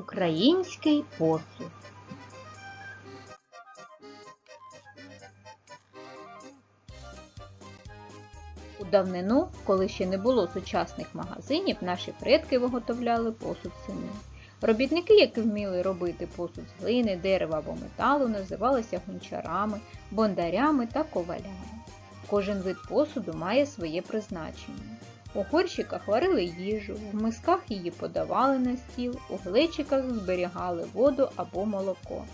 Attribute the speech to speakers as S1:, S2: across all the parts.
S1: Український посуд. У давнину, коли ще не було сучасних магазинів, наші предки виготовляли посуд самі. Робітники, які вміли робити посуд з глини, дерева або металу, називалися гончарами, бондарями та ковалями. Кожен вид посуду має своє призначення. У горщиках варили їжу, в мисках її подавали на стіл, у глечиках зберігали воду або молоко.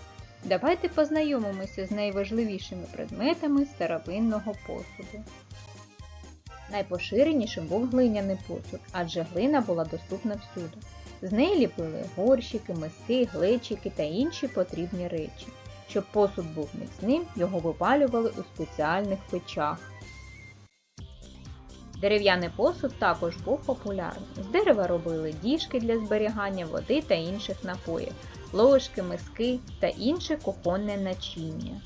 S1: Давайте познайомимося з найважливішими предметами старовинного посуду. Найпоширенішим був глиняний посуд, адже глина була доступна всюди. З неї ліпили горщики, миски, глечики та інші потрібні речі. Щоб посуд був міцним, його випалювали у спеціальних печах. Дерев'яний посуд також був популярним. З дерева робили діжки для зберігання води та інших напоїв, ложки, миски та інше кухонне начиння.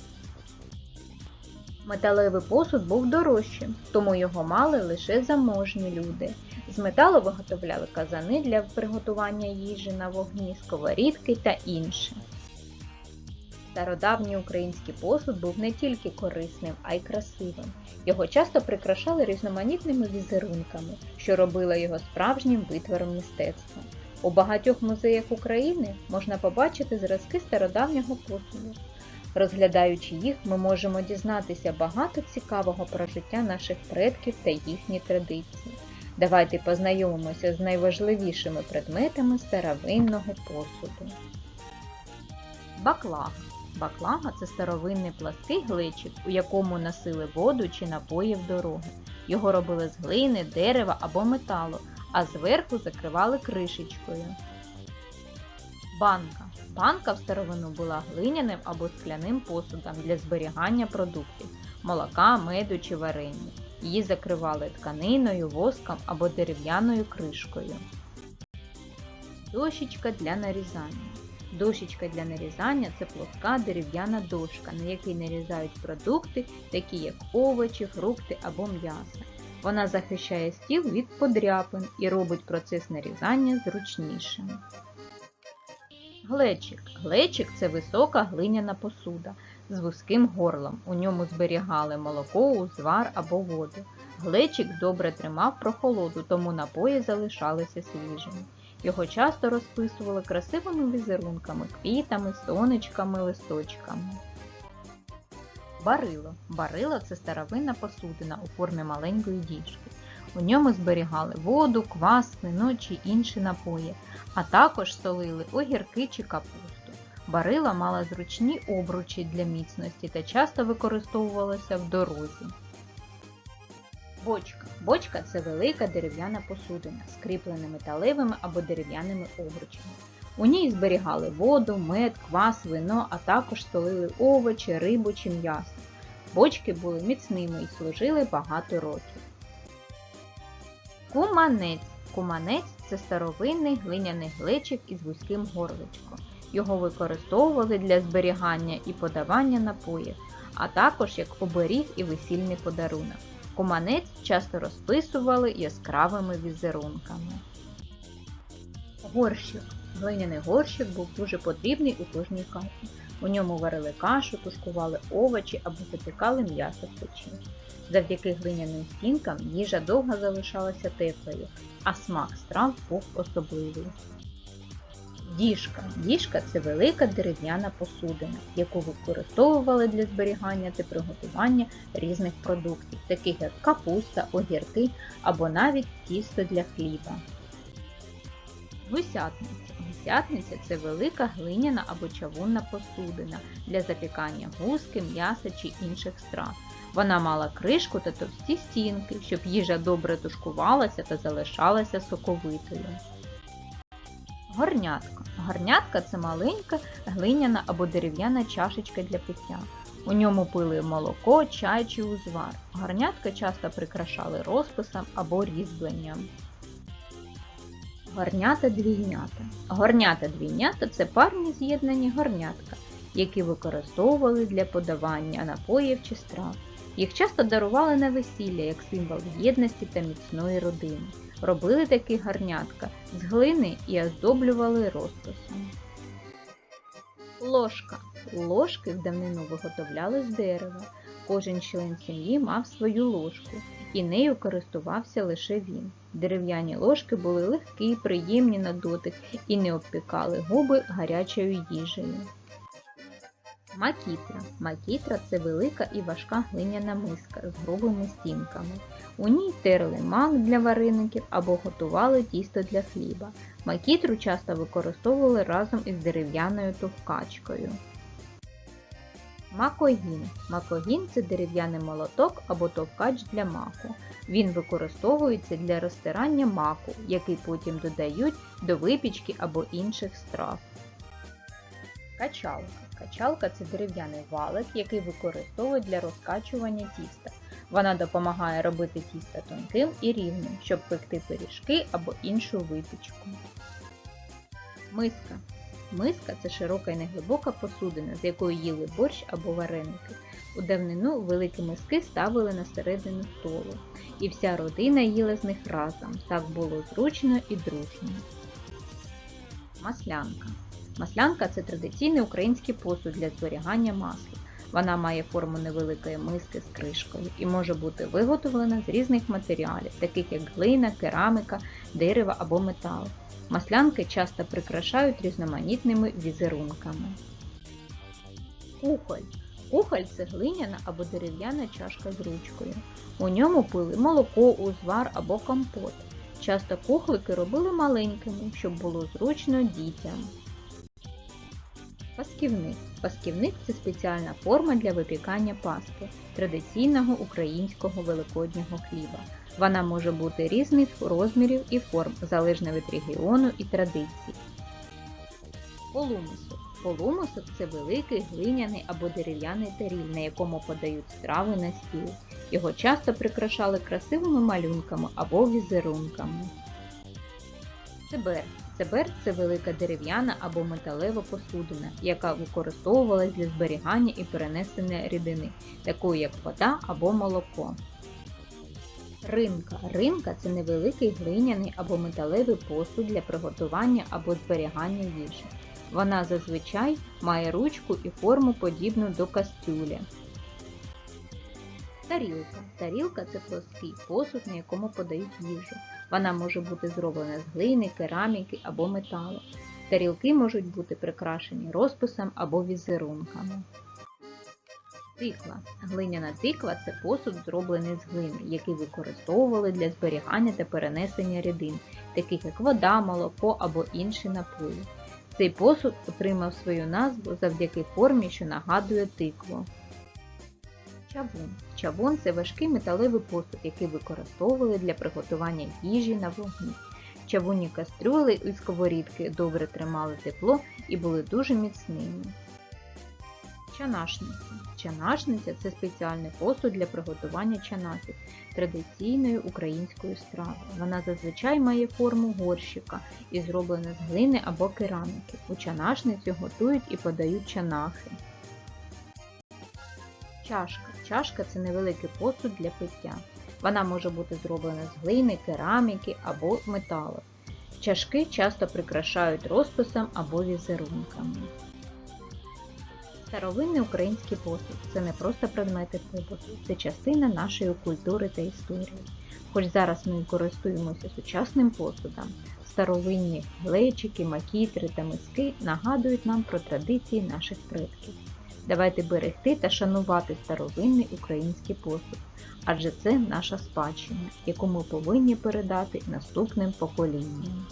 S1: Металевий посуд був дорожчим, тому його мали лише заможні люди. З металу виготовляли казани для приготування їжі на вогні, сковорідки та інше. Стародавній український посуд був не тільки корисним, а й красивим. Його часто прикрашали різноманітними візерунками, що робило його справжнім витвором мистецтва. У багатьох музеях України можна побачити зразки стародавнього посуду. Розглядаючи їх, ми можемо дізнатися багато цікавого про життя наших предків та їхні традиції. Давайте познайомимося з найважливішими предметами старовинного посуду. Баклага. Баклага це старовинний плаский глечик, у якому носили воду чи напої в дорогу. Його робили з глини, дерева або металу, а зверху закривали кришечкою. Банка. Банка в старовину була глиняним або скляним посудом для зберігання продуктів молока, меду чи варення. Її закривали тканиною, воском або дерев'яною кришкою. Дощечка для нарізання. Дощечка для нарізання це плоска дерев'яна дошка, на якій нарізають продукти, такі як овочі, фрукти або м'ясо. Вона захищає стіл від подряпин і робить процес нарізання зручнішим. Глечик. Глечик це висока глиняна посуда з вузьким горлом. У ньому зберігали молоко, узвар або воду. Глечик добре тримав прохолоду, тому напої залишалися свіжими. Його часто розписували красивими візерунками, квітами, сонечками, листочками. Барило. Барило це старовинна посудина у формі маленької діжки. У ньому зберігали воду, квас, вино чи інші напої, а також солили огірки чи капусту. Барила мала зручні обручі для міцності та часто використовувалася в дорозі. Бочка. Бочка це велика дерев'яна посудина з кріпленими металевими або дерев'яними обручами. У ній зберігали воду, мед, квас, вино, а також солили овочі, рибу чи м'ясо. Бочки були міцними і служили багато років. Куманець. Куманець це старовинний глиняний глечик із вузьким горличком. Його використовували для зберігання і подавання напоїв, а також як оберіг і весільний подарунок. Куманець часто розписували яскравими візерунками. Горщик. Глиняний горщик був дуже потрібний у кожній хаті. У ньому варили кашу, тушкували овочі або запікали м'ясо в печі. Завдяки глиняним стінкам їжа довго залишалася теплою, а смак страв був особливий. Діжка. Діжка це велика дерев'яна посудина, яку використовували для зберігання та приготування різних продуктів, таких як капуста, огірки або навіть тісто для хліба. Гусятниця. Гусятниця це велика глиняна або чавунна посудина для запікання гуски, м'яса чи інших страв. Вона мала кришку та товсті стінки, щоб їжа добре тушкувалася та залишалася соковитою. Горнятка. Горнятка це маленька глиняна або дерев'яна чашечка для пиття. У ньому пили молоко, чай чи узвар. Горнятка часто прикрашали розписом або різьбленням. Горнята двійнята. Горнята двійнята це парні з'єднані горнятка, які використовували для подавання напоїв чи страв. Їх часто дарували на весілля як символ єдності та міцної родини. Робили такі гарнятка з глини і оздоблювали розписом. Ложка. Ложки в давнину виготовляли з дерева. Кожен член сім'ї мав свою ложку, і нею користувався лише він. Дерев'яні ложки були легкі, приємні на дотик і не обпікали губи гарячою їжею. Макітра. Макітра це велика і важка глиняна миска з грубими стінками. У ній терли мак для вареників або готували тісто для хліба. Макітру часто використовували разом із дерев'яною товкачкою. Макогін. Макогін це дерев'яний молоток або товкач для маку. Він використовується для розтирання маку, який потім додають до випічки або інших страв. Качалка. Качалка це дерев'яний валик, який використовують для розкачування тіста. Вона допомагає робити тісто тонким і рівним, щоб пекти пиріжки або іншу випічку. Миска. Миска це широка і неглибока посудина, з якої їли борщ або вареники. У давнину великі миски ставили на середину столу, і вся родина їла з них разом. Так було зручно і дружно. Маслянка. Маслянка це традиційний український посуд для зберігання масла. Вона має форму невеликої миски з кришкою і може бути виготовлена з різних матеріалів, таких як глина, кераміка, дерево або метал. Маслянки часто прикрашають різноманітними візерунками. Кухоль. Кухоль це глиняна або дерев'яна чашка з ручкою. У ньому пили молоко, узвар або компот. Часто кухлики робили маленькими, щоб було зручно дітям. Пасківник. Пасківник це спеціальна форма для випікання паски, традиційного українського великоднього хліба. Вона може бути різних розмірів і форм, залежно від регіону і традицій. Полумисок. Полумисок це великий глиняний або дерев'яний таріль, на якому подають страви на стіл. Його часто прикрашали красивими малюнками або візерунками. Цибер. Цибер це велика дерев'яна або металева посудина, яка використовувалась для зберігання і перенесення рідини, такої як вода або молоко. Ринка. Ринка це невеликий глиняний або металевий посуд для приготування або зберігання їжі. Вона зазвичай має ручку і форму подібну до кастрюлі. Тарілка. Тарілка це плоский посуд, на якому подають їжу. Вона може бути зроблена з глини, кераміки або металу. Тарілки можуть бути прикрашені розписом або візерунками. Тиква. Глиняна тиква це посуд, зроблений з глини, який використовували для зберігання та перенесення рідин, таких як вода, молоко або інші напої. Цей посуд отримав свою назву завдяки формі, що нагадує тикву. Чавун. Чавун це важкий металевий посуд, який використовували для приготування їжі на вогні. Чавунні кастрюли і сковорідки добре тримали тепло і були дуже міцними. Чанашниця. Чанашниця це спеціальний посуд для приготування чанасів, традиційної української страви. Вона зазвичай має форму горщика і зроблена з глини або кераміки. У чанашниці готують і подають чанахи. Чашка. Чашка це невеликий посуд для пиття. Вона може бути зроблена з глини, кераміки або металу. Чашки часто прикрашають розписом або візерунками. Старовинний український посуд це не просто предмети побуту, це частина нашої культури та історії. Хоч зараз ми користуємося сучасним посудом, старовинні глечики, макітри та миски нагадують нам про традиції наших предків. Давайте берегти та шанувати старовинний український посуд, адже це наша спадщина, яку ми повинні передати наступним поколінням.